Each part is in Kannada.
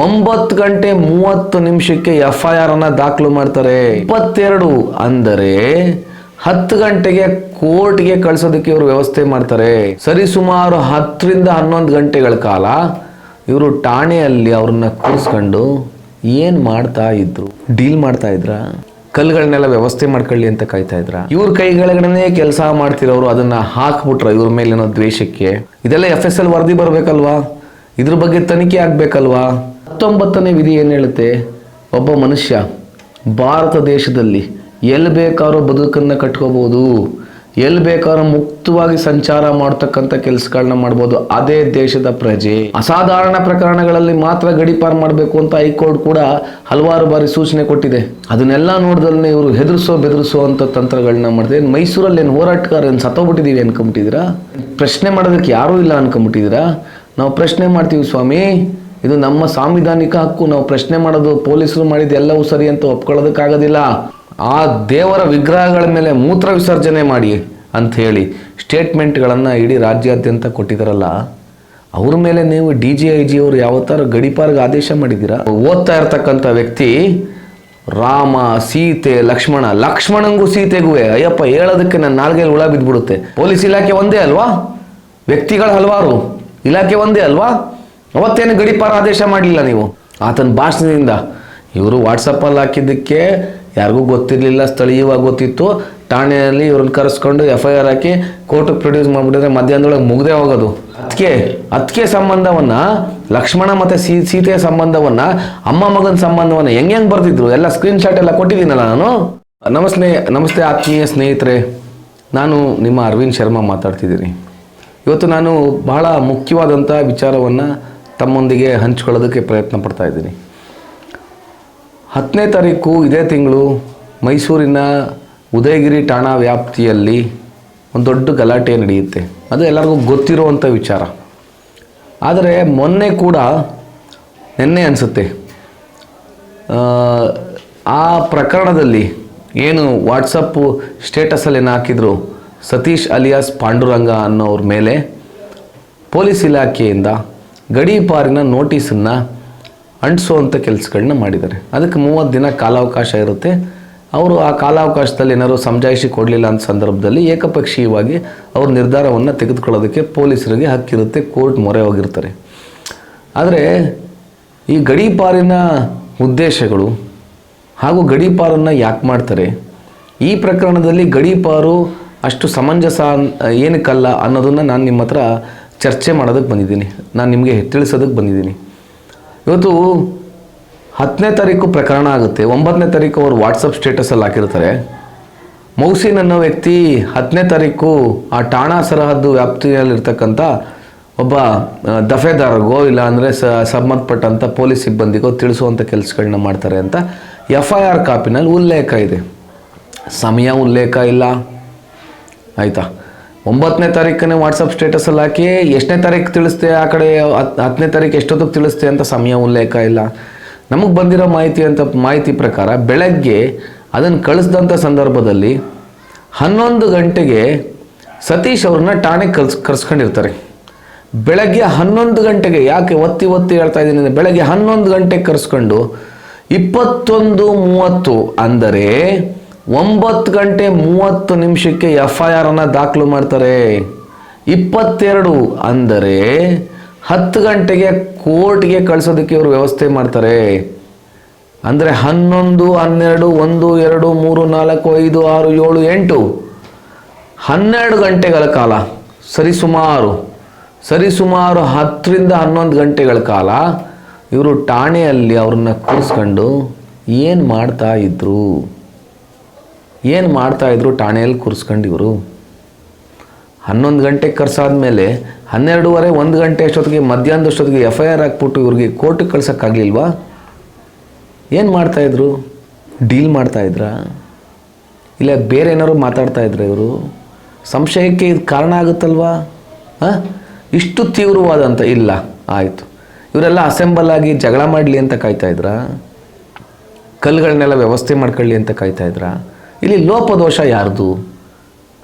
ಒಂಬತ್ತು ಗಂಟೆ ಮೂವತ್ತು ನಿಮಿಷಕ್ಕೆ ಎಫ್ ಐ ಆರ್ ಅನ್ನ ದಾಖಲು ಮಾಡ್ತಾರೆ. ಇಪ್ಪತ್ತೆರಡು ಅಂದರೆ ಹತ್ತು ಗಂಟೆಗೆ ಕೋರ್ಟ್ಗೆ ಕಳ್ಸೋದಕ್ಕೆ ಇವರು ವ್ಯವಸ್ಥೆ ಮಾಡ್ತಾರೆ. ಸರಿ ಸುಮಾರು ಹತ್ತರಿಂದ ಹನ್ನೊಂದು ಗಂಟೆಗಳ ಕಾಲ ಇವರು ಠಾಣೆಯಲ್ಲಿ ಅವ್ರನ್ನ ಕೂರಿಸ್ಕೊಂಡು ಏನ್ ಮಾಡ್ತಾ ಇದ್ರು? ಡೀಲ್ ಮಾಡ್ತಾ ಇದ್ರ? ಕಲ್ಗಳನ್ನೆಲ್ಲ ವ್ಯವಸ್ಥೆ ಮಾಡ್ಕೊಳ್ಳಿ ಅಂತ ಕಾಯ್ತಾ ಇದ್ರ? ಇವ್ರ ಕೈಗಳೇ ಕೆಲಸ ಮಾಡ್ತಿರೋರು ಅದನ್ನ ಹಾಕ್ಬಿಟ್ರ ಇವ್ರ ಮೇಲಿನ ದ್ವೇಷಕ್ಕೆ? ಇದೆಲ್ಲ ಎಫ್ ಎಸ್ ಎಲ್ ವರದಿ ಬರ್ಬೇಕಲ್ವಾ? ಇದ್ರ ಬಗ್ಗೆ ತನಿಖೆ ಆಗ್ಬೇಕಲ್ವಾ? ಹತ್ತೊಂಬತ್ತನೇ ವಿಧಿ ಏನು ಹೇಳುತ್ತೆ? ಒಬ್ಬ ಮನುಷ್ಯ ಭಾರತ ದೇಶದಲ್ಲಿ ಎಲ್ಲಿ ಬೇಕಾದ್ರೂ ಬದುಕನ್ನು ಕಟ್ಕೋಬೋದು. ಎಲ್ಲಿ ಬೇಕಾದ್ರೂ ಮುಕ್ತವಾಗಿ ಸಂಚಾರ ಮಾಡ್ತಕ್ಕಂಥ ಕೆಲಸಗಳನ್ನ ಮಾಡ್ಬೋದು. ಅದೇ ದೇಶದ ಪ್ರಜೆ. ಅಸಾಧಾರಣ ಪ್ರಕರಣಗಳಲ್ಲಿ ಮಾತ್ರ ಗಡಿಪಾರು ಮಾಡಬೇಕು ಅಂತ ಹೈಕೋರ್ಟ್ ಕೂಡ ಹಲವಾರು ಬಾರಿ ಸೂಚನೆ ಕೊಟ್ಟಿದೆ. ಅದನ್ನೆಲ್ಲ ನೋಡಿದ್ರೆ ಇವರು ಹೆದರ್ಸೋ ಬೆದರಿಸೋ ಅಂತ ತಂತ್ರಗಳನ್ನ ಮಾಡಿದೆ. ಮೈಸೂರಲ್ಲಿ ಏನು ಹೋರಾಟಗಾರ ಏನು ಸತ್ತೋಗ್ಬಿಟ್ಟಿದ್ದೀವಿ ಅನ್ಕೊಂಬಿಟ್ಟಿದ್ದೀರಾ? ಪ್ರಶ್ನೆ ಮಾಡೋದಕ್ಕೆ ಯಾರೂ ಇಲ್ಲ ಅನ್ಕೊಂಬಿಟ್ಟಿದ್ದೀರಾ? ನಾವು ಪ್ರಶ್ನೆ ಮಾಡ್ತೀವಿ ಸ್ವಾಮಿ ಇದು ನಮ್ಮ ಸಾಂವಿಧಾನಿಕ ಹಕ್ಕು. ನಾವು ಪ್ರಶ್ನೆ ಮಾಡೋದು, ಪೊಲೀಸರು ಮಾಡಿದ ಎಲ್ಲವೂ ಸರಿ ಅಂತ ಒಪ್ಕೊಳ್ಳೋದಕ್ಕಾಗೋದಿಲ್ಲ. ಆ ದೇವರ ವಿಗ್ರಹಗಳ ಮೇಲೆ ಮೂತ್ರ ವಿಸರ್ಜನೆ ಮಾಡಿ ಅಂತ ಹೇಳಿ ಸ್ಟೇಟ್ಮೆಂಟ್ಗಳನ್ನು ಇಡೀ ರಾಜ್ಯಾದ್ಯಂತ ಕೊಟ್ಟಿದ್ದಾರಲ್ಲ ಅವ್ರ ಮೇಲೆ ನೀವು ಡಿ ಜಿ ಐ ಜಿ ಅವರು ಯಾವತ್ತಾರು ಗಡಿಪಾರ್ಗೆ ಆದೇಶ ಮಾಡಿದ್ದೀರಾ? ಓದ್ತಾ ಇರ್ತಕ್ಕಂಥ ವ್ಯಕ್ತಿ, ರಾಮ, ಸೀತೆ, ಲಕ್ಷ್ಮಣ, ಲಕ್ಷ್ಮಣಂಗೂ ಸೀತೆಗೂ ಅಯ್ಯಪ್ಪ, ಹೇಳೋದಕ್ಕೆ ನನ್ನ ನಾಲ್ಗೆಯಲ್ಲಿ ಹುಳ ಬಿದ್ದುಬಿಡುತ್ತೆ. ಪೊಲೀಸ್ ಇಲಾಖೆ ಒಂದೇ ಅಲ್ವಾ? ವ್ಯಕ್ತಿಗಳು ಹಲವಾರು, ಇಲಾಖೆ ಒಂದೇ ಅಲ್ವಾ? ಅವತ್ತೇನು ಗಡಿಪಾರ ಆದೇಶ ಮಾಡಲಿಲ್ಲ ನೀವು? ಆತನ ಭಾಷಣದಿಂದ. ಇವರು ವಾಟ್ಸಪ್ಪಲ್ಲಿ ಹಾಕಿದ್ದಕ್ಕೆ ಯಾರಿಗೂ ಗೊತ್ತಿರಲಿಲ್ಲ, ಸ್ಥಳೀಯವಾಗಿ ಗೊತ್ತಿತ್ತು. ಠಾಣೆಯಲ್ಲಿ ಇವ್ರನ್ನ ಕರೆಸ್ಕೊಂಡು ಎಫ್ ಐ ಆರ್ ಹಾಕಿ ಕೋರ್ಟಿಗೆ ಪ್ರೊಡ್ಯೂಸ್ ಮಾಡಿಬಿಟ್ಟಿದ್ರೆ ಮಧ್ಯಾಹ್ನದೊಳಗೆ ಮುಗ್ದೇ ಹೋಗೋದು. ಅದಕ್ಕೆ ಅದಕ್ಕೆ ಸಂಬಂಧವನ್ನು, ಲಕ್ಷ್ಮಣ ಮತ್ತು ಸೀ, ಸೀತೆಯ ಸಂಬಂಧವನ್ನು, ಅಮ್ಮ ಮಗನ ಸಂಬಂಧವನ್ನು ಹೆಂಗೆ ಹೆಂಗೆ ಬರ್ತಿದ್ರು ಎಲ್ಲ ಸ್ಕ್ರೀನ್ ಶಾಟ್ ಎಲ್ಲ ಕೊಟ್ಟಿದ್ದೀನಲ್ಲ ನಾನು? ನಮಸ್ತೆ ನಮಸ್ತೆ ಆತ್ಮೀಯ ಸ್ನೇಹಿತರೆ. ನಾನು ನಿಮ್ಮ ಅರವಿಂದ್ ಶರ್ಮಾ ಮಾತಾಡ್ತಿದ್ದೀನಿ. ಇವತ್ತು ನಾನು ಬಹಳ ಮುಖ್ಯವಾದಂಥ ವಿಚಾರವನ್ನು ತಮ್ಮೊಂದಿಗೆ ಹಂಚ್ಕೊಳ್ಳೋದಕ್ಕೆ ಪ್ರಯತ್ನ ಪಡ್ತಾ ಇದ್ದೀನಿ. ಹತ್ತನೇ ತಾರೀಕು ಇದೇ ತಿಂಗಳು ಮೈಸೂರಿನ ಉದಯಗಿರಿ ಠಾಣಾ ವ್ಯಾಪ್ತಿಯಲ್ಲಿ ಒಂದು ದೊಡ್ಡ ಗಲಾಟೆ ನಡೆಯುತ್ತೆ. ಅದು ಎಲ್ಲರಿಗೂ ಗೊತ್ತಿರುವಂಥ ವಿಚಾರ. ಆದರೆ ಮೊನ್ನೆ ಕೂಡ ನಿನ್ನೆ ಅನಿಸುತ್ತೆ. ಆ ಪ್ರಕರಣದಲ್ಲಿ ಏನು ವಾಟ್ಸಪ್ಪು ಸ್ಟೇಟಸಲ್ಲಿ ಏನು ಹಾಕಿದ್ರು? ಸತೀಶ್ ಅಲಿಯಾಸ್ ಪಾಂಡುರಂಗ ಅನ್ನೋರ ಮೇಲೆ ಪೊಲೀಸ್ ಇಲಾಖೆಯಿಂದ ಗಡೀಪಾರಿನ ನೋಟಿಸನ್ನು ಅಂಟಿಸುವಂಥ ಕೆಲಸಗಳನ್ನ ಮಾಡಿದ್ದಾರೆ. ಅದಕ್ಕೆ ಮೂವತ್ತು ದಿನ ಕಾಲಾವಕಾಶ ಇರುತ್ತೆ. ಅವರು ಆ ಕಾಲಾವಕಾಶದಲ್ಲಿ ಏನಾದರೂ ಸಮಜಾಯಿಷಿ ಕೊಡಲಿಲ್ಲ ಅಂತ ಸಂದರ್ಭದಲ್ಲಿ ಏಕಪಕ್ಷೀಯವಾಗಿ ಅವ್ರ ನಿರ್ಧಾರವನ್ನು ತೆಗೆದುಕೊಳ್ಳೋದಕ್ಕೆ ಪೊಲೀಸರಿಗೆ ಹಕ್ಕಿರುತ್ತೆ, ಕೋರ್ಟ್ ಮೊರೆ ಹೋಗಿರ್ತಾರೆ. ಆದರೆ ಈ ಗಡೀಪಾರಿನ ಉದ್ದೇಶಗಳು ಹಾಗೂ ಗಡೀಪಾರನ್ನು ಯಾಕೆ ಮಾಡ್ತಾರೆ? ಈ ಪ್ರಕರಣದಲ್ಲಿ ಗಡೀಪಾರು ಅಷ್ಟು ಸಮಂಜಸ ಏನಕ್ಕಲ್ಲ ಅನ್ನೋದನ್ನು ನಾನು ನಿಮ್ಮ ಹತ್ರ ಚರ್ಚೆ ಮಾಡೋದಕ್ಕೆ ಬಂದಿದ್ದೀನಿ. ನಾನು ನಿಮಗೆ ತಿಳಿಸೋದಕ್ಕೆ ಬಂದಿದ್ದೀನಿ. ಇವತ್ತು ಹತ್ತನೇ ತಾರೀಕು ಪ್ರಕರಣ ಆಗುತ್ತೆ. ಒಂಬತ್ತನೇ ತಾರೀಕು ಅವರು ವಾಟ್ಸಪ್ ಸ್ಟೇಟಸಲ್ಲಿ ಹಾಕಿರ್ತಾರೆ. ಮೌಸಿನ್ ಅನ್ನೋ ವ್ಯಕ್ತಿ ಹತ್ತನೇ ತಾರೀಕು ಆ ಠಾಣಾ ಸರಹದ್ದು ವ್ಯಾಪ್ತಿಯಲ್ಲಿರ್ತಕ್ಕಂಥ ಒಬ್ಬ ದಫೆದಾರಗೋ ಇಲ್ಲ ಅಂದರೆ ಸಂಬಂಧಪಟ್ಟಂಥ ಪೊಲೀಸ್ ಸಿಬ್ಬಂದಿಗೋ ತಿಳಿಸುವಂಥ ಕೆಲಸಗಳನ್ನ ಮಾಡ್ತಾರೆ ಅಂತ ಎಫ್ ಐ ಆರ್ ಕಾಪಿನಲ್ಲಿ ಉಲ್ಲೇಖ ಇದೆ. ಸಮಯ ಉಲ್ಲೇಖ ಇಲ್ಲ. ಆಯಿತಾ? ಒಂಬತ್ತನೇ ತಾರೀಕನೇ ವಾಟ್ಸಪ್ ಸ್ಟೇಟಸಲ್ಲಿ ಹಾಕಿ ಎಷ್ಟನೇ ತಾರೀಕು ತಿಳಿಸ್ತೆ ಆ ಕಡೆ, ಹತ್- ಹತ್ತನೇ ತಾರೀಕು ಎಷ್ಟೊತ್ತಿಗೆ ತಿಳಿಸ್ತೆ ಅಂತ ಸಮಯ ಉಲ್ಲೇಖ ಇಲ್ಲ. ನಮಗೆ ಬಂದಿರೋ ಮಾಹಿತಿ ಅಂತ, ಮಾಹಿತಿ ಪ್ರಕಾರ ಬೆಳಗ್ಗೆ ಅದನ್ನು ಕಳಿಸಿದಂಥ ಸಂದರ್ಭದಲ್ಲಿ ಹನ್ನೊಂದು ಗಂಟೆಗೆ ಸತೀಶ್ ಅವ್ರನ್ನ ಠಾಣೆಗೆ ಕಲ್ಸ್ ಕರ್ಸ್ಕೊಂಡಿರ್ತಾರೆ. ಬೆಳಗ್ಗೆ ಹನ್ನೊಂದು ಗಂಟೆಗೆ, ಯಾಕೆ ಒತ್ತಿ ಒತ್ತಿ ಹೇಳ್ತಾ ಇದ್ದೀನಿ ಬೆಳಗ್ಗೆ ಹನ್ನೊಂದು ಗಂಟೆಗೆ ಕರೆಸ್ಕೊಂಡು ಇಪ್ಪತ್ತೊಂದು ಮೂವತ್ತು ಅಂದರೆ ಒಂಬತ್ತು ಗಂಟೆ ಮೂವತ್ತು ನಿಮಿಷಕ್ಕೆ ಎಫ್ ಐ ಆರ್ ಅನ್ನ ದಾಖಲು ಮಾಡ್ತಾರೆ. ಇಪ್ಪತ್ತೆರಡು ಅಂದರೆ ಹತ್ತು ಗಂಟೆಗೆ ಕೋರ್ಟ್ಗೆ ಕಳಿಸೋದಕ್ಕೆ ಇವರು ವ್ಯವಸ್ಥೆ ಮಾಡ್ತಾರೆ. ಅಂದರೆ ಹನ್ನೊಂದು, ಹನ್ನೆರಡು, ಒಂದು, ಎರಡು, ಮೂರು, ನಾಲ್ಕು, ಐದು, ಆರು, ಏಳು, ಎಂಟು. ಹನ್ನೆರಡು ಗಂಟೆಗಳ ಕಾಲ ಸರಿಸುಮಾರು ಸರಿಸುಮಾರು ಹತ್ತರಿಂದ ಹನ್ನೊಂದು ಗಂಟೆಗಳ ಕಾಲ ಇವರು ಠಾಣೆಯಲ್ಲಿ ಅವ್ರನ್ನ ಕೂರಿಸ್ಕೊಂಡು ಏನು ಮಾಡ್ತಾ ಇದ್ರು? ಏನು ಮಾಡ್ತಾಯಿದ್ರು ಠಾಣೆಯಲ್ಲಿ ಕೂರಿಸ್ಕೊಂಡು ಇವರು? ಹನ್ನೊಂದು ಗಂಟೆಗೆ ಕರ್ಸಾದ್ಮೇಲೆ ಹನ್ನೆರಡೂವರೆ, ಒಂದು ಗಂಟೆ ಅಷ್ಟೊತ್ತಿಗೆ ಮಧ್ಯಾಹ್ನದಷ್ಟೊತ್ತಿಗೆ ಎಫ್ ಐ ಆರ್ ಹಾಕ್ಬಿಟ್ಟು ಇವ್ರಿಗೆ ಕೋರ್ಟಿಗೆ ಕಳ್ಸೋಕ್ಕಾಗಲಿಲ್ವಾ? ಏನು ಮಾಡ್ತಾಯಿದ್ರು ಡೀಲ್ ಮಾಡ್ತಾಯಿದ್ರಾ ಇಲ್ಲ ಬೇರೆ ಏನಾದ್ರು ಮಾತಾಡ್ತಾ ಇದ್ರು ಇವರು? ಸಂಶಯಕ್ಕೆ ಇದು ಕಾರಣ ಆಗುತ್ತಲ್ವಾ? ಹಾಂ? ಇಷ್ಟು ತೀವ್ರವಾದಂಥ ಇಲ್ಲ, ಆಯಿತು. ಇವರೆಲ್ಲ ಅಸೆಂಬಲ್ ಆಗಿ ಜಗಳ ಮಾಡಲಿ ಅಂತ ಕಾಯ್ತಾ ಇದ್ರಾ? ಕಲ್ಲುಗಳನ್ನೆಲ್ಲ ವ್ಯವಸ್ಥೆ ಮಾಡ್ಕೊಳ್ಳಿ ಅಂತ ಕಾಯ್ತಾ ಇದ್ರಾ? ಇಲ್ಲಿ ಲೋಪದೋಷ ಯಾರ್ದು?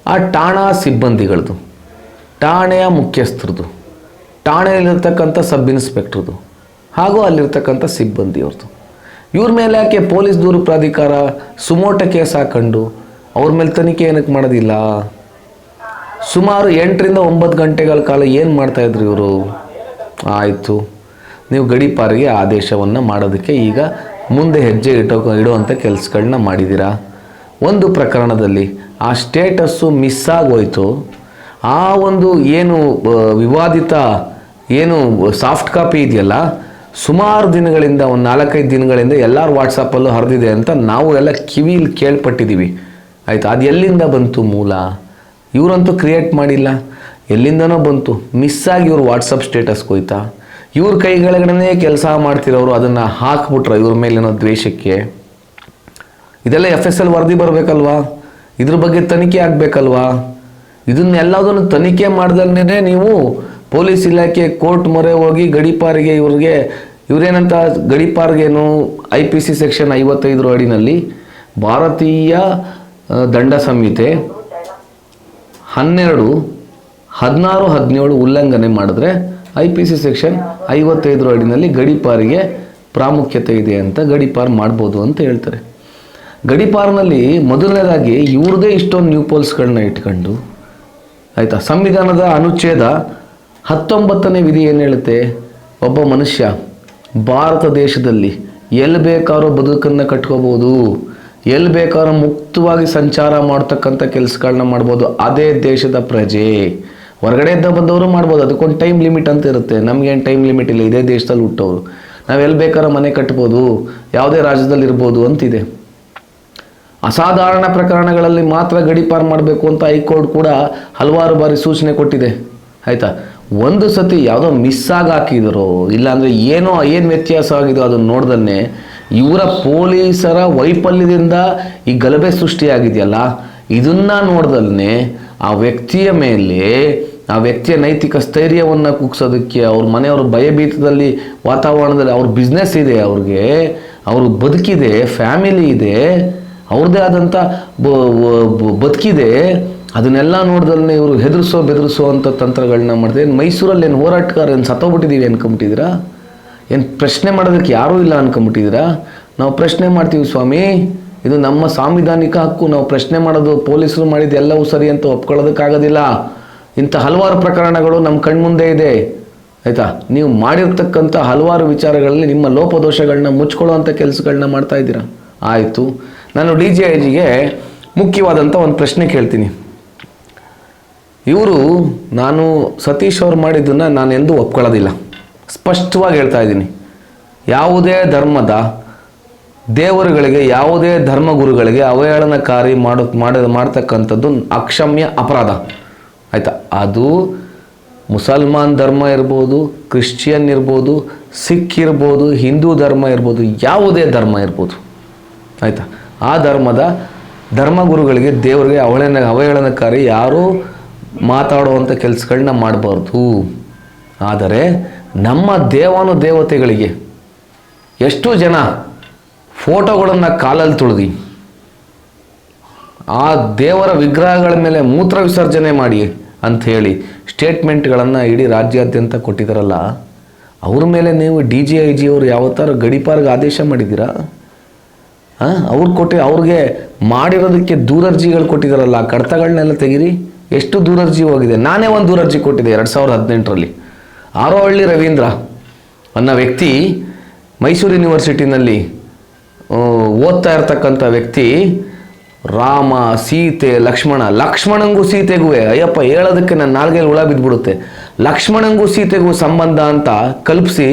ಆ ಠಾಣಾ ಸಿಬ್ಬಂದಿಗಳದು. ಠಾಣೆಯ ಮುಖ್ಯಸ್ಥರದು. ಠಾಣೆಯಲ್ಲಿರ್ತಕ್ಕಂಥ ಸಬ್ ಇನ್ಸ್ಪೆಕ್ಟ್ರದು. ಹಾಗೂ ಅಲ್ಲಿರ್ತಕ್ಕಂಥ ಸಿಬ್ಬಂದಿಯವ್ರದ್ದು ಇವ್ರ ಮೇಲೆ ಯಾಕೆ ಪೊಲೀಸ್ ದೂರು ಪ್ರಾಧಿಕಾರ ಸುಮೋಟ ಕೇಸ್ ಹಾಕೊಂಡು ಅವ್ರ ಮೇಲೆ ತನಿಖೆ ಏನಕ್ಕೆ ಮಾಡೋದಿಲ್ಲ? ಸುಮಾರು ಎಂಟರಿಂದ ಒಂಬತ್ತು ಗಂಟೆಗಳ ಕಾಲ ಏನು ಮಾಡ್ತಾಯಿದ್ರು ಇವರು? ಆಯಿತು. ನೀವು ಗಡೀಪಾರಿಗೆ ಆದೇಶವನ್ನು ಮಾಡೋದಕ್ಕೆ ಈಗ ಮುಂದೆ ಹೆಜ್ಜೆ ಇಟ್ಟೋ ಇಡುವಂಥ ಕೆಲಸಗಳನ್ನ ಮಾಡಿದ್ದೀರಾ ಒಂದು ಪ್ರಕರಣದಲ್ಲಿ ಆ ಸ್ಟೇಟಸ್ಸು ಮಿಸ್ ಆಗೋಯ್ತು ಆ ಒಂದು ಏನು ವಿವಾದಿತ ಏನು ಸಾಫ್ಟ್ ಕಾಪಿ ಇದೆಯಲ್ಲ, ಸುಮಾರು ದಿನಗಳಿಂದ, ಒಂದು ನಾಲ್ಕೈದು ದಿನಗಳಿಂದ ಎಲ್ಲರೂ ವಾಟ್ಸಪ್ಪಲ್ಲೂ ಹರಿದಿದೆ ಅಂತ ನಾವು ಎಲ್ಲ ಕಿವಿಲಿ ಕೇಳ್ಪಟ್ಟಿದ್ದೀವಿ ಆಯಿತು? ಅದು ಎಲ್ಲಿಂದ ಬಂತು ಮೂಲ? ಇವರಂತೂ ಕ್ರಿಯೇಟ್ ಮಾಡಿಲ್ಲ. ಎಲ್ಲಿಂದನೋ ಬಂತು. ಮಿಸ್ ಆಗಿ ಇವ್ರು ವಾಟ್ಸಪ್ ಸ್ಟೇಟಸ್ಗೆ ಹೋಯ್ತಾ ಇವ್ರ ಕೈಗಳಗಡೆ ಕೆಲಸ ಮಾಡ್ತಿರೋರು ಅದನ್ನು ಹಾಕ್ಬಿಟ್ರ ಇವ್ರ ಮೇಲಿನ ದ್ವೇಷಕ್ಕೆ? ಇದೆಲ್ಲ ಎಫ್ ಎಸ್ ಎಲ್ ವರದಿ ಬರಬೇಕಲ್ವಾ? ಇದ್ರ ಬಗ್ಗೆ ತನಿಖೆ ಆಗಬೇಕಲ್ವಾ? ಇದನ್ನೆಲ್ಲದನ್ನು ತನಿಖೆ ಮಾಡ್ದಲ್ಲೇ ನೀವು ಪೊಲೀಸ್ ಇಲಾಖೆ ಕೋರ್ಟ್ ಮೊರೆ ಹೋಗಿ ಗಡಿಪಾರಿಗೆ ಇವ್ರಿಗೆ, ಇವರೇನಂತ ಗಡಿಪಾರ್ಗೇನು ಐ ಪಿ ಸಿ ಸೆಕ್ಷನ್ ಐವತ್ತೈದರ ಅಡಿನಲ್ಲಿ ಭಾರತೀಯ ದಂಡ ಸಂಹಿತೆ ಹನ್ನೆರಡು, ಹದಿನಾರು, ಹದಿನೇಳು ಉಲ್ಲಂಘನೆ ಮಾಡಿದ್ರೆ ಐ ಪಿ ಸಿ ಸೆಕ್ಷನ್ ಐವತ್ತೈದರ ಅಡಿನಲ್ಲಿ ಗಡಿಪಾರಿಗೆ ಪ್ರಾಮುಖ್ಯತೆ ಇದೆ ಅಂತ ಗಡಿಪಾರ್ ಮಾಡ್ಬೋದು ಅಂತ ಹೇಳ್ತಾರೆ. ಗಡೀಪಾರ್ನಲ್ಲಿ ಮೊದಲನೇದಾಗಿ ಇವ್ರದೇ ಇಷ್ಟೊಂದು ನ್ಯೂ ಪೋಲ್ಸ್ಗಳನ್ನ ಇಟ್ಕೊಂಡು, ಆಯಿತಾ? ಸಂವಿಧಾನದ ಅನುಚ್ಛೇದ ಹತ್ತೊಂಬತ್ತನೇ ವಿಧಿ ಏನು ಹೇಳುತ್ತೆ? ಒಬ್ಬ ಮನುಷ್ಯ ಭಾರತ ದೇಶದಲ್ಲಿ ಎಲ್ಲಿ ಬೇಕಾದ್ರೂ ಬದುಕನ್ನು ಕಟ್ಕೋಬೋದು ಎಲ್ಲಿ ಬೇಕಾದ್ರೂ ಮುಕ್ತವಾಗಿ ಸಂಚಾರ ಮಾಡ್ತಕ್ಕಂಥ ಕೆಲಸಗಳನ್ನ ಮಾಡ್ಬೋದು, ಅದೇ ದೇಶದ ಪ್ರಜೆ. ಹೊರಗಡೆಯಿಂದ ಬಂದವರು ಮಾಡ್ಬೋದು, ಅದಕ್ಕೊಂದು ಟೈಮ್ ಲಿಮಿಟ್ ಅಂತ ಇರುತ್ತೆ. ನಮಗೇನು ಟೈಮ್ ಲಿಮಿಟ್ ಇಲ್ಲ, ಇದೇ ದೇಶದಲ್ಲಿ ಹುಟ್ಟೋರು. ನಾವು ಎಲ್ಲಿ ಬೇಕಾದ್ರೂ ಮನೆ ಕಟ್ಬೋದು, ಯಾವುದೇ ರಾಜ್ಯದಲ್ಲಿ ಇರ್ಬೋದು ಅಂತಿದೆ. ಅಸಾಧಾರಣ ಪ್ರಕರಣಗಳಲ್ಲಿ ಮಾತ್ರ ಗಡೀಪಾರು ಮಾಡಬೇಕು ಅಂತ ಹೈಕೋರ್ಟ್ ಕೂಡ ಹಲವಾರು ಬಾರಿ ಸೂಚನೆ ಕೊಟ್ಟಿದೆ. ಆಯಿತಾ? ಒಂದು ಸತಿ ಯಾವುದೋ ಮಿಸ್ ಆಗಿ ಹಾಕಿದ್ರು, ಇಲ್ಲಾಂದರೆ ಏನೋ, ಏನು ವ್ಯತ್ಯಾಸ ಆಗಿದೋ ಅದನ್ನು ನೋಡ್ದನ್ನೇ ಇವರ ಪೊಲೀಸರ ವೈಫಲ್ಯದಿಂದ ಈ ಗಲಭೆ ಸೃಷ್ಟಿಯಾಗಿದೆಯಲ್ಲ, ಇದನ್ನು ನೋಡ್ದಲ್ಲೇ ಆ ವ್ಯಕ್ತಿಯ ಮೇಲೆ, ಆ ವ್ಯಕ್ತಿಯ ನೈತಿಕ ಸ್ಥೈರ್ಯವನ್ನು ಕುಗ್ಸೋದಕ್ಕೆ ಅವ್ರ ಮನೆಯವ್ರ ಭಯಭೀತದಲ್ಲಿ ವಾತಾವರಣದಲ್ಲಿ ಅವ್ರ ಬಿಸ್ನೆಸ್ ಇದೆ ಅವ್ರಿಗೆ, ಅವ್ರ ಬದುಕಿದೆ ಫ್ಯಾಮಿಲಿ ಇದೆ. ಅವ್ರದ್ದೇ ಆದಂಥ ಬದುಕಿದೆ, ಅದನ್ನೆಲ್ಲ ನೋಡ್ದಲ್ಲೇ ಇವರು ಹೆದರಿಸೋ, ಬೆದರಿಸೋ ಅಂಥ ತಂತ್ರಗಳನ್ನ ಮಾಡಿದೆ, ಏನು ಮೈಸೂರಲ್ಲಿ ಏನು ಹೋರಾಟಗಾರ ಏನು ಸತ್ತೋಗ್ಬಿಟ್ಟಿದ್ದೀವಿ ಅನ್ಕೊಂಬಿಟ್ಟಿದ್ದೀರಾ? ಏನು ಪ್ರಶ್ನೆ ಮಾಡೋದಕ್ಕೆ ಯಾರೂ ಇಲ್ಲ ಅನ್ಕೊಂಬಿಟ್ಟಿದ್ದೀರಾ? ನಾವು ಪ್ರಶ್ನೆ ಮಾಡ್ತೀವಿ ಸ್ವಾಮಿ, ಇದು ನಮ್ಮ ಸಾಂವಿಧಾನಿಕ ಹಕ್ಕು, ನಾವು ಪ್ರಶ್ನೆ ಮಾಡೋದು, ಪೊಲೀಸರು ಮಾಡಿದ್ದು ಎಲ್ಲವೂ ಸರಿ ಅಂತ ಒಪ್ಕೊಳ್ಳೋದಕ್ಕಾಗೋದಿಲ್ಲ. ಇಂಥ ಹಲವಾರು ಪ್ರಕರಣಗಳು ನಮ್ಮ ಕಣ್ಮುಂದೆ ಇದೆ. ಆಯಿತಾ? ನೀವು ಮಾಡಿರ್ತಕ್ಕಂಥ ಹಲವಾರು ವಿಚಾರಗಳಲ್ಲಿ ನಿಮ್ಮ ಲೋಪದೋಷಗಳನ್ನ ಮುಚ್ಕೊಳ್ಳುವಂಥ ಕೆಲಸಗಳನ್ನ ಮಾಡ್ತಾ ಇದ್ದೀರಾ? ಆಯಿತು. ನಾನು ಡಿ ಜಿ ಐ ಜಿಗೆ ಮುಖ್ಯವಾದಂಥ ಒಂದು ಪ್ರಶ್ನೆ ಕೇಳ್ತೀನಿ. ಇವರು ನಾನು ಸತೀಶ್ ಅವ್ರು ಮಾಡಿದ್ದನ್ನು ನಾನು ಎಂದೂ ಒಪ್ಕೊಳ್ಳೋದಿಲ್ಲ. ಸ್ಪಷ್ಟವಾಗಿ ಹೇಳ್ತಾ ಇದ್ದೀನಿ. ಯಾವುದೇ ಧರ್ಮದ ದೇವರುಗಳಿಗೆ, ಯಾವುದೇ ಧರ್ಮಗುರುಗಳಿಗೆ ಅವಹೇಳನಕಾರಿ ಮಾಡೋ, ಮಾಡ, ಮಾಡ್ತಕ್ಕಂಥದ್ದು ಅಕ್ಷಮ್ಯ ಅಪರಾಧ. ಆಯಿತಾ? ಅದು ಮುಸಲ್ಮಾನ್ ಧರ್ಮ ಇರ್ಬೋದು, ಕ್ರಿಶ್ಚಿಯನ್ ಇರ್ಬೋದು, ಸಿಖ್ ಇರ್ಬೋದು, ಹಿಂದೂ ಧರ್ಮ ಇರ್ಬೋದು, ಯಾವುದೇ ಧರ್ಮ ಇರ್ಬೋದು. ಆಯಿತಾ? ಆ ಧರ್ಮದ ಧರ್ಮಗುರುಗಳಿಗೆ ದೇವರಿಗೆ ಅವಳನ ಅವಹೇಳನಕಾರಿ ಯಾರೂ ಮಾತಾಡುವಂಥ ಕೆಲಸಗಳನ್ನ ಮಾಡಬಾರ್ದು. ಆದರೆ ನಮ್ಮ ದೇವಾನು ದೇವತೆಗಳಿಗೆ ಎಷ್ಟು ಜನ ಫೋಟೋಗಳನ್ನು ಕಾಲಲ್ಲಿ ತುಳಿದು ಆ ದೇವರ ವಿಗ್ರಹಗಳ ಮೇಲೆ ಮೂತ್ರ ವಿಸರ್ಜನೆ ಮಾಡಿ ಅಂತ ಹೇಳಿ ಸ್ಟೇಟ್ಮೆಂಟ್ಗಳನ್ನು ಇಡೀ ರಾಜ್ಯಾದ್ಯಂತ ಕೊಟ್ಟಿದ್ದಾರಲ್ಲ ಅವ್ರ ಮೇಲೆ ನೀವು ಡಿ ಜಿ ಐ ಜಿ ಅವರು ಯಾವತ್ತಾರು ಗಡಿಪಾರ್ಗೆ ಆದೇಶ ಮಾಡಿದ್ದೀರಾ? ಅವ್ರು ಕೊಟ್ಟು, ಅವ್ರಿಗೆ ಮಾಡಿರೋದಕ್ಕೆ ದೂರರ್ಜಿಗಳು ಕೊಟ್ಟಿದ್ದಾರಲ್ಲ ಕಡತಗಳನ್ನೆಲ್ಲ ತೆಗೀರಿ. ಎಷ್ಟು ದೂರರ್ಜಿ ಹೋಗಿದೆ? ನಾನೇ ಒಂದು ದೂರರ್ಜಿ ಕೊಟ್ಟಿದ್ದೆ ಎರಡು ಸಾವಿರದ ಹದಿನೆಂಟರಲ್ಲಿ. ಆರೋಹಳ್ಳಿ ರವೀಂದ್ರ ಅನ್ನೋ ವ್ಯಕ್ತಿ ಮೈಸೂರು ಯೂನಿವರ್ಸಿಟಿನಲ್ಲಿ ಓದ್ತಾ ಇರ್ತಕ್ಕಂಥ ವ್ಯಕ್ತಿ, ರಾಮ, ಸೀತೆ, ಲಕ್ಷ್ಮಣ, ಲಕ್ಷ್ಮಣಂಗೂ ಸೀತೆಗೂ ಅಯ್ಯಪ್ಪ, ಹೇಳೋದಕ್ಕೆ ನನ್ನ ನಾಲ್ಗೆಯಲ್ಲಿ ಹುಳ ಬಿದ್ದುಬಿಡುತ್ತೆ ಲಕ್ಷ್ಮಣಂಗೂ ಸೀತೆಗೂ ಸಂಬಂಧ ಅಂತ ಕಲ್ಪಿಸಿ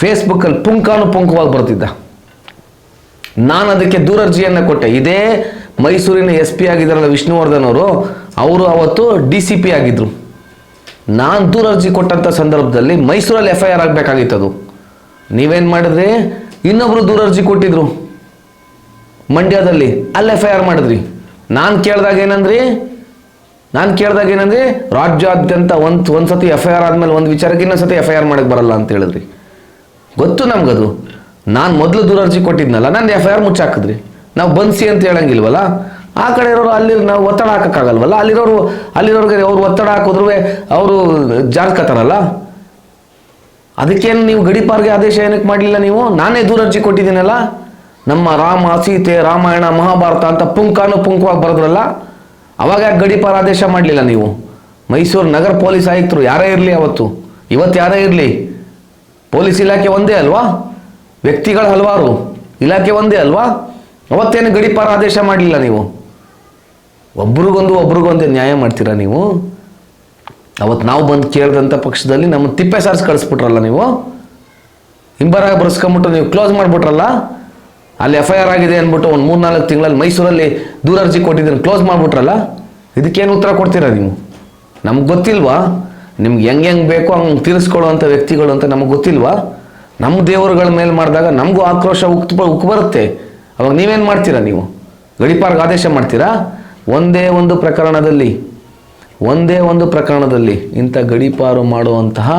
ಫೇಸ್ಬುಕ್ಕಲ್ಲಿ ಪುಂಕಾನು ಪುಂಕವಾಗಿ ಬರ್ತಿದ್ದ. ನಾನು ಅದಕ್ಕೆ ದೂರರ್ಜಿಯನ್ನು ಕೊಟ್ಟೆ. ಇದೇ ಮೈಸೂರಿನ ಎಸ್ ಪಿ ಆಗಿದ್ದಾರಲ್ಲ ವಿಷ್ಣುವರ್ಧನ್ ಅವರು ಅವರು ಅವತ್ತು ಡಿ ಸಿ ಪಿ ಆಗಿದ್ರು. ನಾನು ದೂರರ್ಜಿ ಕೊಟ್ಟಂಥ ಸಂದರ್ಭದಲ್ಲಿ ಮೈಸೂರಲ್ಲಿ ಎಫ್ ಐ ಆರ್ ಆಗಬೇಕಾಗಿತ್ತು ಅದು ನೀವೇನು ಮಾಡಿದ್ರಿ? ಇನ್ನೊಬ್ಬರು ದೂರರ್ಜಿ ಕೊಟ್ಟಿದ್ರು. ಮಂಡ್ಯದಲ್ಲಿ ಅಲ್ಲಿ ಎಫ್ ಐ ಆರ್ ಮಾಡಿದ್ರಿ. ನಾನು ಕೇಳಿದಾಗ ಏನಂದ್ರಿ? ನಾನು ಕೇಳಿದಾಗ ಏನಂದ್ರಿ? ರಾಜ್ಯಾದ್ಯಂತ ಒಂದು ಒಂದು ಸತಿ ಎಫ್ ಐ ಆರ್ ಆದಮೇಲೆ ಒಂದು ವಿಚಾರಕ್ಕೆ ಇನ್ನೊಂದು ಸತಿ ಎಫ್ ಐ ಆರ್ ಮಾಡಕ್ಕೆ ಬರಲ್ಲ ಅಂತ ಹೇಳಿದ್ರಿ. ಗೊತ್ತು ನಮ್ಗದು. ನಾನು ಮೊದಲು ದೂರರ್ಜಿ ಕೊಟ್ಟಿದ್ನಲ್ಲ, ನಂದು ಎಫ್ ಐ ಆರ್ ಮುಚ್ಚಾಕಿದ್ರಿ. ನಾವು ಬನ್ಸಿ ಅಂತ ಹೇಳಂಗಿಲ್ವಲ್ಲ? ಆ ಕಡೆ ಇರೋರು ಅಲ್ಲಿ ನಾವು ಒತ್ತಡ ಹಾಕೋಕ್ಕಾಗಲ್ವಲ್ಲ? ಅಲ್ಲಿರೋರು ಅಲ್ಲಿರೋರಿಗೆ ಅವ್ರು ಒತ್ತಡ ಹಾಕಿದ್ರು ಅವರು ಜಾರ್ಕತಾರಲ್ಲ ಅದಕ್ಕೇನು ನೀವು ಗಡಿಪಾರ್ಗೆ ಆದೇಶ ಏನಕ್ಕೆ ಮಾಡಲಿಲ್ಲ ನೀವು? ನಾನೇ ದೂರರ್ಜಿ ಕೊಟ್ಟಿದ್ದೀನಲ್ಲ? ನಮ್ಮ ರಾಮ, ಸೀತೆ, ರಾಮಾಯಣ, ಮಹಾಭಾರತ ಅಂತ ಪುಂಕಾನು ಪುಂಕವಾಗಿ ಬರೆದ್ರಲ್ಲ? ಅವಾಗ ಯಾಕೆ ಗಡಿಪಾರ ಆದೇಶ ಮಾಡಲಿಲ್ಲ ನೀವು? ಮೈಸೂರು ನಗರ ಪೊಲೀಸ್ ಆಯುಕ್ತರು ಯಾರೇ ಇರಲಿ ಅವತ್ತು? ಇವತ್ತು ಯಾರೇ ಇರಲಿ? ಪೊಲೀಸ್ ಇಲಾಖೆ ಒಂದೇ ಅಲ್ವಾ? ವ್ಯಕ್ತಿಗಳು ಹಲವಾರು ಇಲಾಖೆ ಒಂದೇ ಅಲ್ವಾ? ಅವತ್ತೇನು ಗಡಿಪಾರ ಆದೇಶ ಮಾಡಲಿಲ್ಲ ನೀವು? ಒಬ್ರಿಗೊಂದು ಒಬ್ರಿಗೊಂದು ನ್ಯಾಯ ಮಾಡ್ತೀರಾ ನೀವು? ಅವತ್ತು ನಾವು ಬಂದು ಕೇಳಿದಂಥ ಪಕ್ಷದಲ್ಲಿ ನಮ್ಮ ತಿಪ್ಪೆ ಸಾರಿಸಿ ಕಳಿಸ್ಬಿಟ್ರಲ್ಲ ನೀವು? ಹಿಂಬರಾಗ ಬರ್ಸ್ಕೊಂಬಿಟ್ಟು ನೀವು ಕ್ಲೋಸ್ ಮಾಡಿಬಿಟ್ರಲ್ಲ? ಅಲ್ಲಿ ಎಫ್ ಐ ಆರ್ ಆಗಿದೆ ಅಂದ್ಬಿಟ್ಟು ಒಂದು ಮೂರು ನಾಲ್ಕು ತಿಂಗಳಲ್ಲಿ ಮೈಸೂರಲ್ಲಿ ದೂರ ಅರ್ಜಿ ಕೊಟ್ಟಿದ್ದೀನಿ ಕ್ಲೋಸ್ ಮಾಡಿಬಿಟ್ರಲ್ಲ? ಇದಕ್ಕೇನು ಉತ್ತರ ಕೊಡ್ತೀರಾ ನೀವು? ನಮ್ಗೆ ಗೊತ್ತಿಲ್ವಾ? ನಿಮ್ಗೆ ಹೆಂಗೆ ಹೆಂಗೆ ಬೇಕೋ ಹಂಗೆ ತೀರಿಸ್ಕೊಳ್ಳುವಂಥ ವ್ಯಕ್ತಿಗಳು ಅಂತ ನಮಗೆ ಗೊತ್ತಿಲ್ವಾ? ನಮ್ಮ ದೇವರುಗಳ ಮೇಲೆ ಮಾಡಿದಾಗ ನಮಗೂ ಆಕ್ರೋಶ ಉಕ್ ಉಕ್ ಬರುತ್ತೆ. ಅವಾಗ ನೀವೇನು ಮಾಡ್ತೀರಾ ನೀವು? ಗಡಿಪಾರ್ಗೆ ಆದೇಶ ಮಾಡ್ತೀರಾ? ಒಂದೇ ಒಂದು ಪ್ರಕರಣದಲ್ಲಿ, ಒಂದೇ ಒಂದು ಪ್ರಕರಣದಲ್ಲಿ ಇಂಥ ಗಡಿಪಾರು ಮಾಡುವಂತಹ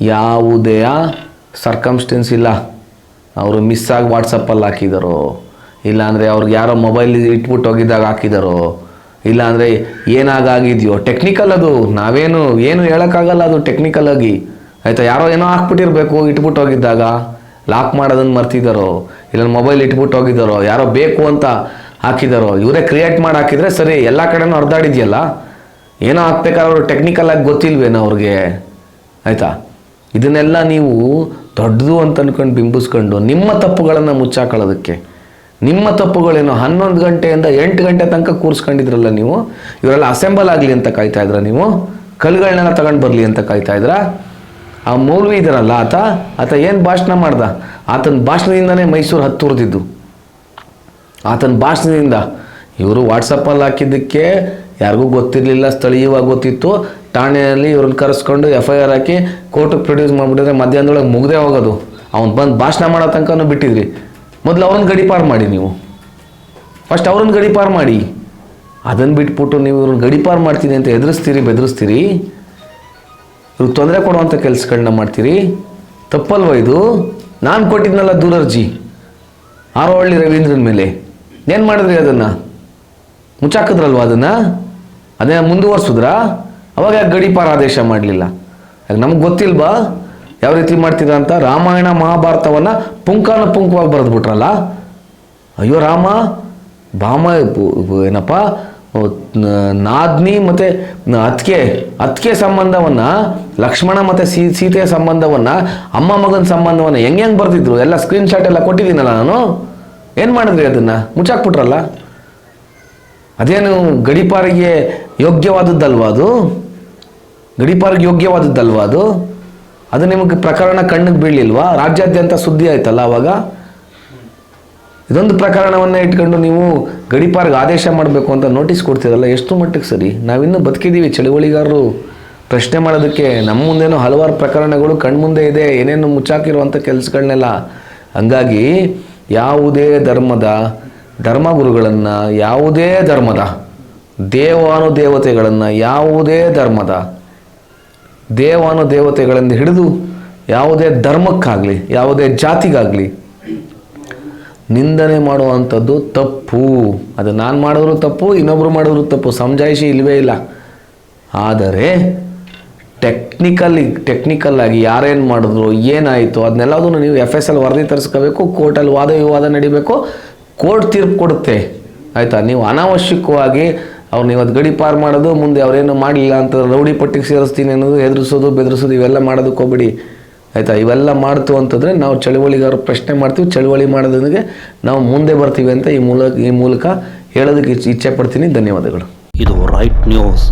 ಯಾವುದೇ ಸರ್ಕಮ್ಸ್ಟೆನ್ಸ್ ಇಲ್ಲ. ಅವರು ಮಿಸ್ ಆಗಿ ವಾಟ್ಸಪ್ಪಲ್ಲಿ ಹಾಕಿದಾರೋ, ಇಲ್ಲಾಂದರೆ ಅವ್ರಿಗೆ ಯಾರೋ ಮೊಬೈಲ್ ಇಟ್ಬಿಟ್ಟು ಹೋಗಿದ್ದಾಗ ಹಾಕಿದಾರೋ, ಇಲ್ಲಾಂದರೆ ಏನಾಗಿದೆಯೋ ಟೆಕ್ನಿಕಲ್ ಅದು, ನಾವೇನು, ಏನು ಹೇಳೋಕ್ಕಾಗಲ್ಲ ಅದು ಟೆಕ್ನಿಕಲ್ ಆಗಿ. ಆಯಿತಾ, ಯಾರೋ ಏನೋ ಹಾಕ್ಬಿಟ್ಟಿರ್ಬೇಕು, ಇಟ್ಬಿಟ್ಟು ಹೋಗಿದ್ದಾಗ. ಲಾಕ್ ಮಾಡೋದನ್ನು ಮರ್ತಿದ್ದಾರೋ ಇಲ್ಲ ಮೊಬೈಲ್ ಇಟ್ಬಿಟ್ಟು ಹೋಗಿದ್ದಾರೋ ಯಾರೋ ಬೇಕು ಅಂತ ಹಾಕಿದಾರೋ? ಇವರೇ ಕ್ರಿಯೇಟ್ ಮಾಡಿ ಹಾಕಿದರೆ ಸರಿ, ಎಲ್ಲ ಕಡೆನೂ ಹರಿದಾಡಿದ್ಯಲ್ಲ ಏನೋ ಹಾಕ್ಬೇಕಾದ್ರೆ ಅವರು ಟೆಕ್ನಿಕಲ್ ಆಗಿ ಗೊತ್ತಿಲ್ವೇನೋ ಅವ್ರಿಗೆ? ಆಯಿತಾ? ಇದನ್ನೆಲ್ಲ ನೀವು ದೊಡ್ಡದು ಅಂತ ಅಂದ್ಕೊಂಡು ಬಿಂಬಿಸ್ಕೊಂಡು ನಿಮ್ಮ ತಪ್ಪುಗಳನ್ನು ಮುಚ್ಚಾಕೊಳ್ಳೋದಕ್ಕೆ. ನಿಮ್ಮ ತಪ್ಪುಗಳೇನು ಹನ್ನೊಂದು ಗಂಟೆಯಿಂದ ಎಂಟು ಗಂಟೆ ತನಕ ಕೂರಿಸ್ಕೊಂಡಿದ್ರಲ್ಲ ನೀವು, ಇವರೆಲ್ಲ ಅಸೆಂಬಲ್ ಆಗಲಿ ಅಂತ ಕಾಯ್ತಾ ಇದ್ರ ನೀವು? ಕಲ್ಗಳನ್ನೆಲ್ಲ ತಗೊಂಡು ಬರಲಿ ಅಂತ ಕಾಯ್ತಾ ಇದ್ರಾ? ಆ ಮೌಲ್ವಿ ಇದ್ದಾರಲ್ಲ ಆತ ಆತ ಏನು ಭಾಷಣ ಮಾಡ್ದ? ಆತನ ಭಾಷಣದಿಂದನೇ ಮೈಸೂರು ಹತ್ತುರಿದಿದ್ದು. ಆತನ ಭಾಷಣದಿಂದ. ಇವರು ವಾಟ್ಸಪ್ಪಲ್ಲಿ ಹಾಕಿದ್ದಕ್ಕೆ ಯಾರಿಗೂ ಗೊತ್ತಿರಲಿಲ್ಲ, ಸ್ಥಳೀಯವಾಗಿ ಗೊತ್ತಿತ್ತು. ಠಾಣೆಯಲ್ಲಿ ಇವ್ರನ್ನ ಕರೆಸ್ಕೊಂಡು ಎಫ್ ಐ ಆರ್ ಹಾಕಿ ಕೋರ್ಟಿಗೆ ಪ್ರೊಡ್ಯೂಸ್ ಮಾಡಿಬಿಟ್ರೆ ಮಧ್ಯಾಹ್ನದೊಳಗೆ ಮುಗ್ದೇ ಹೋಗೋದು. ಅವ್ನು ಬಂದು ಭಾಷಣ ಮಾಡೋ ತನಕನೂ ಬಿಟ್ಟಿದ್ರಿ. ಮೊದಲು ಅವ್ರನ್ನ ಗಡಿಪಾರು ಮಾಡಿ ನೀವು. ಫಸ್ಟ್ ಅವ್ರನ್ನ ಗಡಿಪಾರು ಮಾಡಿ. ಅದನ್ನು ಬಿಟ್ಬಿಟ್ಟು ನೀವು ಇವ್ರನ್ನ ಗಡಿಪಾರು ಮಾಡ್ತೀನಿ ಅಂತ ಎದುರಿಸ್ತೀರಿ, ಬೆದರಿಸ್ತೀರಿ? ಇವ್ರಿಗೆ ತೊಂದರೆ ಕೊಡುವಂಥ ಕೆಲಸಗಳನ್ನ ಮಾಡ್ತೀರಿ? ತಪ್ಪಲ್ವ ಇದು? ನಾನು ಕೊಟ್ಟಿದ್ನಲ್ಲ ದೂರರ್ಜಿ. ಆರೋಹಳ್ಳಿ ರವೀಂದ್ರನ ಮೇಲೆ. ಏನು ಮಾಡಿದ್ರಿ ಅದನ್ನು? ಮುಚ್ಚಾಕಿದ್ರಲ್ವ ಅದನ್ನು? ಅದೇ ಮುಂದುವರ್ಸಿದ್ರಾ? ಅವಾಗ ಗಡಿಪಾರ ಆದೇಶ ಮಾಡಲಿಲ್ಲ? ಯಾಕೆ ನಮ್ಗೆ ಗೊತ್ತಿಲ್ವಾ? ಯಾವ ರೀತಿ ಮಾಡ್ತೀರಾ ಅಂತ ರಾಮಾಯಣ ಮಹಾಭಾರತವನ್ನು ಪುಂಕಾನ ಪುಂಕವಾಗಿ ಬರೆದ್ಬಿಟ್ರಲ್ಲ ಅಯ್ಯೋ ರಾಮ ಪು- ಏನಪ್ಪ? ನಾದ್ನಿ ಮತ್ತು ಅತ್ಕೆ ಅತ್ಕೆ ಸಂಬಂಧವನ್ನು, ಲಕ್ಷ್ಮಣ ಮತ್ತು ಸೀ, ಸೀತೆಯ ಸಂಬಂಧವನ್ನು, ಅಮ್ಮ ಮಗನ ಸಂಬಂಧವನ್ನು ಹೆಂಗೆ ಹೆಂಗೆ ಬರ್ತಿದ್ರು? ಎಲ್ಲ ಸ್ಕ್ರೀನ್ಶಾಟ್ ಎಲ್ಲ ಕೊಟ್ಟಿದ್ದೀನಲ್ಲ ನಾನು. ಏನು ಮಾಡಿದ್ರಿ ಅದನ್ನು? ಮುಚ್ಚಾಕ್ಬಿಟ್ರಲ್ಲ? ಅದೇನು ಗಡಿಪಾರಿಗೆ ಯೋಗ್ಯವಾದದ್ದಲ್ವ ಅದು? ಗಡಿಪಾರಿಗೆ ಯೋಗ್ಯವಾದದ್ದಲ್ವ ಅದು? ಅದು ನಿಮಗೆ ಪ್ರಕರಣ ಕಣ್ಣಿಗೆ ಬೀಳಲಿಲ್ವಾ? ರಾಜ್ಯಾದ್ಯಂತ ಸುದ್ದಿ ಆಯ್ತಲ್ಲ ಅವಾಗ? ಇದೊಂದು ಪ್ರಕರಣವನ್ನು ಇಟ್ಕೊಂಡು ನೀವು ಗಡಿಪಾರ್ಗೆ ಆದೇಶ ಮಾಡಬೇಕು ಅಂತ ನೋಟಿಸ್ ಕೊಡ್ತಿದ್ರಲ್ಲ ಎಷ್ಟು ಮಟ್ಟಿಗೆ ಸರಿ. ನಾವಿನ್ನೂ ಬದುಕಿದ್ದೀವಿ. ಚಳುವಳಿಗಾರರು ಪ್ರಶ್ನೆ ಮಾಡೋದಕ್ಕೆ ನಮ್ಮ ಮುಂದೇನು ಹಲವಾರು ಪ್ರಕರಣಗಳು ಕಣ್ಮುಂದೆ ಇದೆ, ಏನೇನು ಮುಚ್ಚಾಕಿರುವಂಥ ಕೆಲಸಗಳನ್ನೆಲ್ಲ ಹಂಗಾಗಿ ಯಾವುದೇ ಧರ್ಮದ ಧರ್ಮಗುರುಗಳನ್ನು, ಯಾವುದೇ ಧರ್ಮದ ದೇವಾನುದೇವತೆಗಳನ್ನು, ಯಾವುದೇ ಧರ್ಮದ ದೇವಾನುದೇವತೆಗಳಿಂದ ಹಿಡಿದು ಯಾವುದೇ ಧರ್ಮಕ್ಕಾಗಲಿ, ಯಾವುದೇ ಜಾತಿಗಾಗಲಿ ನಿಂದನೆ ಮಾಡುವಂಥದ್ದು ತಪ್ಪು. ಅದು ನಾನು ಮಾಡಿದ್ರು ತಪ್ಪು, ಇನ್ನೊಬ್ರು ಮಾಡಿದ್ರು ತಪ್ಪು. ಸಮಜಾಯಿಷಿ ಇಲ್ಲವೇ ಇಲ್ಲ. ಆದರೆ ಟೆಕ್ನಿಕಲಿ ಟೆಕ್ನಿಕಲ್ ಆಗಿ ಯಾರೇನು ಮಾಡಿದ್ರು, ಏನಾಯಿತು, ಅದನ್ನೆಲ್ಲದನ್ನು ನೀವು ಎಫ್ ಎಸ್ ಎಲ್ ವರದಿ ತರಿಸ್ಕೋಬೇಕು, ಕೋರ್ಟಲ್ಲಿ ವಾದ ವಿವಾದ ನಡಿಬೇಕು. ಕೋರ್ಟ್ ತೀರ್ಪು ಕೊಡುತ್ತೆ. ಆಯಿತಾ? ನೀವು ಅನಾವಶ್ಯಕವಾಗಿ ಅವ್ರು ನೀವು ಅದು ಗಡಿ ಪಾರು ಮಾಡೋದು, ಮುಂದೆ ಅವರೇನು ಮಾಡಲಿಲ್ಲ ಅಂತ ರೌಡಿ ಪಟ್ಟಿಗೆ ಸೇರಿಸ್ತೀನಿ ಅನ್ನೋದು, ಹೆದರಿಸೋದು, ಬೆದರಿಸೋದು, ಇವೆಲ್ಲ ಮಾಡೋದಕ್ಕೆ ಹೋಗ್ಬೇಡಿ. ಆಯಿತಾ? ಇವೆಲ್ಲ ಮಾಡ್ತು ಅಂತಂದರೆ ನಾವು ಚಳುವಳಿಗಾರ ಪ್ರಶ್ನೆ ಮಾಡ್ತೀವಿ, ಚಳುವಳಿ ಮಾಡೋದಕ್ಕೆ ನಾವು ಮುಂದೆ ಬರ್ತೀವಿ ಅಂತ ಈ ಮೂಲಕ ಈ ಮೂಲಕ ಹೇಳೋದಕ್ಕೆ ಇಚ್ಛೆ ಪಡ್ತೀನಿ. ಧನ್ಯವಾದಗಳು. ಇದು ರೈಟ್ ನ್ಯೂಸ್